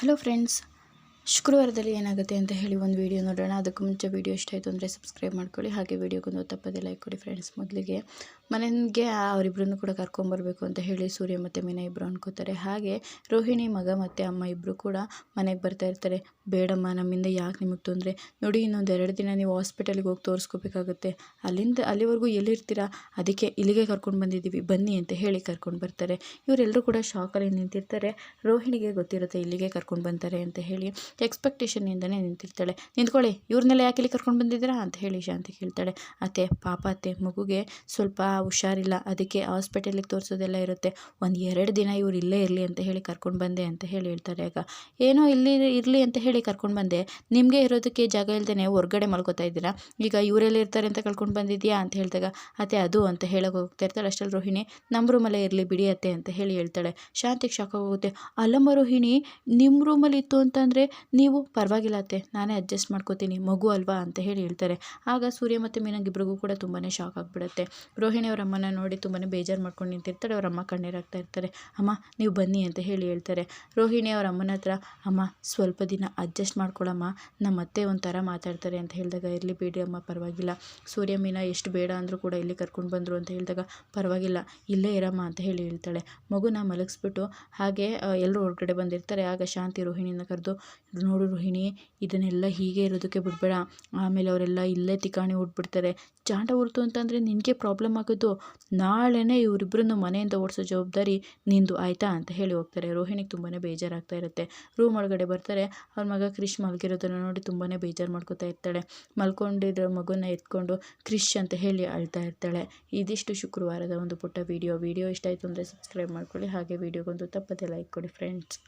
Hello friends ಶುಕ್ರವಾರದಲ್ಲಿ ಏನಾಗುತ್ತೆ ಅಂತ ಹೇಳಿ ಒಂದು ವೀಡಿಯೋ ನೋಡೋಣ. ಅದಕ್ಕೂ ಮುಂಚೆ ವೀಡಿಯೋ ಇಷ್ಟ ಆಯಿತು ಅಂದರೆ ಸಬ್ಸ್ಕ್ರೈಬ್ ಮಾಡ್ಕೊಳ್ಳಿ. ಹಾಗೆ ವೀಡಿಯೋಗೊಂದು ತಪ್ಪದೆ ಲೈಕ್ ಕೊಡಿ ಫ್ರೆಂಡ್ಸ್ ಮೊದಲಿಗೆ. ಮನೆಗೆ ಅವರಿಬ್ಬರನ್ನು ಕೂಡ ಕರ್ಕೊಂಬರ್ಬೇಕು ಅಂತ ಹೇಳಿ ಸೂರ್ಯ ಮತ್ತು ಮೀನಾ ಇಬ್ಬರು ಅನ್ಕೋತಾರೆ. ಹಾಗೆ ರೋಹಿಣಿ, ಮಗ ಮತ್ತು ಅಮ್ಮ ಇಬ್ಬರು ಕೂಡ ಮನೆಗೆ ಬರ್ತಾ ಇರ್ತಾರೆ. ಬೇಡಮ್ಮ, ನಮ್ಮಿಂದ ಯಾಕೆ ನಿಮಗೆ ತೊಂದರೆ? ನೋಡಿ, ಇನ್ನೊಂದು ಎರಡು ದಿನ ನೀವು ಹಾಸ್ಪಿಟಲ್ಗೆ ಹೋಗಿ ತೋರಿಸ್ಕೋಬೇಕಾಗುತ್ತೆ. ಅಲ್ಲಿಂದ ಅಲ್ಲಿವರೆಗೂ ಎಲ್ಲಿರ್ತೀರಾ? ಅದಕ್ಕೆ ಇಲ್ಲಿಗೆ ಕರ್ಕೊಂಡು ಬಂದಿದ್ದೀವಿ. ಬನ್ನಿ ಅಂತ ಹೇಳಿ ಕರ್ಕೊಂಡು ಬರ್ತಾರೆ. ಇವರೆಲ್ಲರೂ ಕೂಡ ಶಾಕಲ್ಲಿ ನಿಂತಿರ್ತಾರೆ. ರೋಹಿಣಿಗೆ ಗೊತ್ತಿರುತ್ತೆ ಇಲ್ಲಿಗೆ ಕರ್ಕೊಂಡು ಬಂತಾರೆ ಅಂತ ಹೇಳಿ. ಎಕ್ಸ್ಪೆಕ್ಟೇಷನ್ನಿಂದನೇ ನಿಂತಿರ್ತಾಳೆ. ನಿಂತ್ಕೊಳ್ಳಿ, ಇವ್ರನ್ನೆಲ್ಲ ಯಾಕೆ ಇಲ್ಲಿ ಕರ್ಕೊಂಡು ಬಂದಿದ್ದೀರಾ ಅಂತ ಹೇಳಿ ಶಾಂತಿ ಕೇಳ್ತಾಳೆ ಅತ್ತೆ, ಪಾಪ ಅತ್ತೆ, ಮಗುಗೆ ಸ್ವಲ್ಪ ಹುಷಾರಿಲ್ಲ. ಅದಕ್ಕೆ ಹಾಸ್ಪಿಟಲಿಗೆ ತೋರಿಸೋದೆಲ್ಲ ಇರುತ್ತೆ. ಒಂದು ಎರಡು ದಿನ ಇವ್ರು ಇಲ್ಲೇ ಇರಲಿ ಅಂತ ಹೇಳಿ ಕರ್ಕೊಂಡು ಬಂದೆ ಅಂತ ಹೇಳಿ ಹೇಳ್ತಾರೆ ಆಗ. ಏನೋ ಇಲ್ಲಿ ಇರಲಿ ಅಂತ ಹೇಳಿ ಕರ್ಕೊಂಡು ಬಂದೆ. ನಿಮಗೆ ಇರೋದಕ್ಕೆ ಜಾಗ ಇಲ್ದೇ ಹೊರಗಡೆ ಮಲ್ಕೋತಾ ಇದ್ದೀರಾ? ಈಗ ಇವರೆಲ್ಲ ಇರ್ತಾರೆ ಅಂತ ಕರ್ಕೊಂಡು ಬಂದಿದ್ಯಾ ಅಂತ ಹೇಳಿದಾಗ, ಅತ್ತೆ, ಅದು ಅಂತ ಹೇಳೋಕೆ ಹೋಗ್ತಾ ಇರ್ತಾಳೆ. ಅಷ್ಟಲ್ಲಿ ರೋಹಿಣಿ ನಮ್ಮ ರೂಮಲ್ಲೇ ಇರಲಿ ಬಿಡಿ ಅತ್ತೆ, ಅಂತ ಹೇಳಿ ಹೇಳ್ತಾಳೆ. ಶಾಂತಿಗೆ ಶಾಕ್ ಹೋಗುತ್ತೆ ಅಲ್ಲಮ್ಮ ರೋಹಿಣಿ ನಿಮ್ಮ ರೂಮಲ್ಲಿ ಇತ್ತು ಅಂತಂದರೆ ನೀವು ಪರವಾಗಿಲ್ಲ ಅತ್ತೆ, ನಾನೇ ಅಡ್ಜಸ್ಟ್ ಮಾಡ್ಕೋತೀನಿ, ಮಗು ಅಲ್ವಾ ಅಂತ ಹೇಳಿ ಹೇಳ್ತಾರೆ. ಆಗ ಸೂರ್ಯ ಮತ್ತು ಮೀನಂಗಿಬ್ಬರಿಗೂ ಕೂಡ ತುಂಬಾ ಶಾಕ್ ಆಗಿಬಿಡುತ್ತೆ. ರೋಹಿಣಿ ಅವರ ಅಮ್ಮನ ನೋಡಿ ತುಂಬಾ ಬೇಜಾರು ಮಾಡ್ಕೊಂಡು ನಿಂತಿರ್ತಾರೆ, ಅವರ ಅಮ್ಮ ಕಣ್ಣೀರಾಗ್ತಾ ಇರ್ತಾರೆ. ಅಮ್ಮ, ನೀವು ಬನ್ನಿ ಅಂತ ಹೇಳಿ ಹೇಳ್ತಾರೆ. ರೋಹಿಣಿ ಅವರ ಅಮ್ಮನ ಹತ್ರ, ಅಮ್ಮ, ಸ್ವಲ್ಪ ದಿನ ಅಡ್ಜಸ್ಟ್ ಮಾಡ್ಕೊಳಮ್ಮ ನಮ್ಮ ಅತ್ತೆ ಒಂಥರ ಮಾತಾಡ್ತಾರೆ ಅಂತ ಹೇಳಿದಾಗ, ಇರಲಿ ಬೇಡಿ ಅಮ್ಮ, ಪರವಾಗಿಲ್ಲ. ಸೂರ್ಯ, ಮೀನಾ ಎಷ್ಟು ಬೇಡ ಅಂದರೂ ಕೂಡ ಇಲ್ಲಿ ಕರ್ಕೊಂಡು ಬಂದರು ಅಂತ ಹೇಳಿದಾಗ, ಪರವಾಗಿಲ್ಲ, ಇಲ್ಲೇ ಇರಮ್ಮ ಅಂತ ಹೇಳಿ ಹೇಳ್ತಾಳೆ. ಮಗುನ ಮಲಗಿಸ್ಬಿಟ್ಟು ಹಾಗೆ ಎಲ್ಲರೂ ಹೊರಗಡೆ ಬಂದಿರ್ತಾರೆ. ಆಗ ಶಾಂತಿ ರೋಹಿಣಿನ ಕರೆದು ನೋಡು ರೋಹಿಣಿ, ಇದನ್ನೆಲ್ಲ ಹೀಗೆ ಇರೋದಕ್ಕೆ ಬಿಡಬೇಡ. ಆಮೇಲೆ ಅವರೆಲ್ಲ ಇಲ್ಲೇ ತಿಕಾಣಿ ಉಟ್ಬಿಡ್ತಾರೆ ಜಾಂಡ ಉರ್ತು ಅಂತಂದರೆ ನಿನಗೆ ಪ್ರಾಬ್ಲಮ್ ಆಗೋದು? ನಾಳೆನೇ ಇವರಿಬ್ಬರನ್ನು ಮನೆಯಿಂದ ಓಡಿಸೋ ಜವಾಬ್ದಾರಿ ನಿಂದು ಆಯಿತಾ ಅಂತ ಹೇಳಿ ಹೋಗ್ತಾರೆ. ರೋಹಿಣಿಗೆ ತುಂಬಾ ಬೇಜಾರಾಗ್ತಾ ಇರುತ್ತೆ. ರೂಮ್ ಒಳಗಡೆ ಬರ್ತಾರೆ. ಅವ್ರ ಮಗ ಕ್ರಿಶ್ ಮಲಗಿರೋದನ್ನು ನೋಡಿ ತುಂಬಾ ಬೇಜಾರು ಮಾಡ್ಕೋತಾ ಇರ್ತಾಳೆ. ಮಲ್ಕೊಂಡಿರೋ ಮಗುನ ಎತ್ಕೊಂಡು ಕ್ರಿಶ್ ಅಂತ ಹೇಳಿ ಅಳ್ತಾ ಇರ್ತಾಳೆ. ಇದಿಷ್ಟು ಶುಕ್ರವಾರದ ಒಂದು ಪುಟ್ಟ ವೀಡಿಯೋ ವೀಡಿಯೋ ಇಷ್ಟ ಆಯಿತು ಅಂದರೆ ಸಬ್ಸ್ಕ್ರೈಬ್ ಮಾಡ್ಕೊಳ್ಳಿ. ಹಾಗೆ ವೀಡಿಯೋಗೊಂದು ತಪ್ಪದೆ ಲೈಕ್ ಕೊಡಿ ಫ್ರೆಂಡ್ಸ್